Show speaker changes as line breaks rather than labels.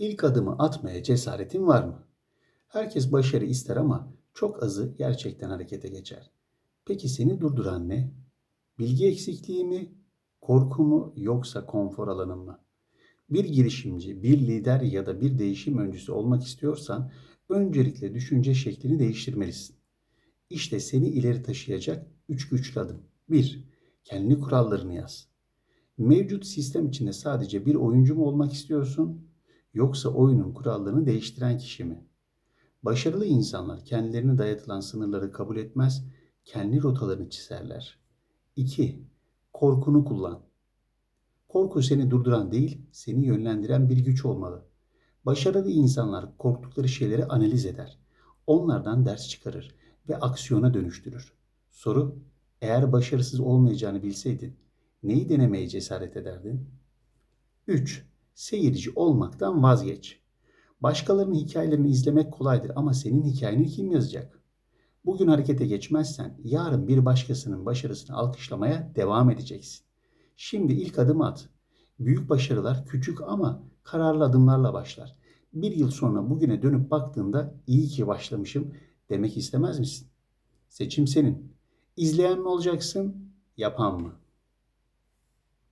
İlk adımı atmaya cesaretin var mı? Herkes başarı ister ama çok azı gerçekten harekete geçer. Peki seni durduran ne? Bilgi eksikliği mi? Korku mu yoksa konfor alanın mı? Bir girişimci, bir lider ya da bir değişim öncüsü olmak istiyorsan öncelikle düşünce şeklini değiştirmelisin. İşte seni ileri taşıyacak üç güçlü adım. 1. Kendi kurallarını yaz. Mevcut sistem içinde sadece bir oyuncu mu olmak istiyorsun yoksa oyunun kurallarını değiştiren kişi mi? Başarılı insanlar kendilerine dayatılan sınırları kabul etmez, kendi rotalarını çizerler. 2. Korkunu kullan. Korku seni durduran değil, seni yönlendiren bir güç olmalı. Başarılı insanlar korktukları şeyleri analiz eder. Onlardan ders çıkarır ve aksiyona dönüştürür. Soru, eğer başarısız olmayacağını bilseydin neyi denemeye cesaret ederdin? 3. Seyirci olmaktan vazgeç. Başkalarının hikayelerini izlemek kolaydır ama senin hikayeni kim yazacak? Bugün harekete geçmezsen yarın bir başkasının başarısını alkışlamaya devam edeceksin. Şimdi ilk adımı at. Büyük başarılar küçük ama kararlı adımlarla başlar. Bir yıl sonra bugüne dönüp baktığında iyi ki başlamışım demek istemez misin? Seçim senin. İzleyen mi olacaksın, yapan mı?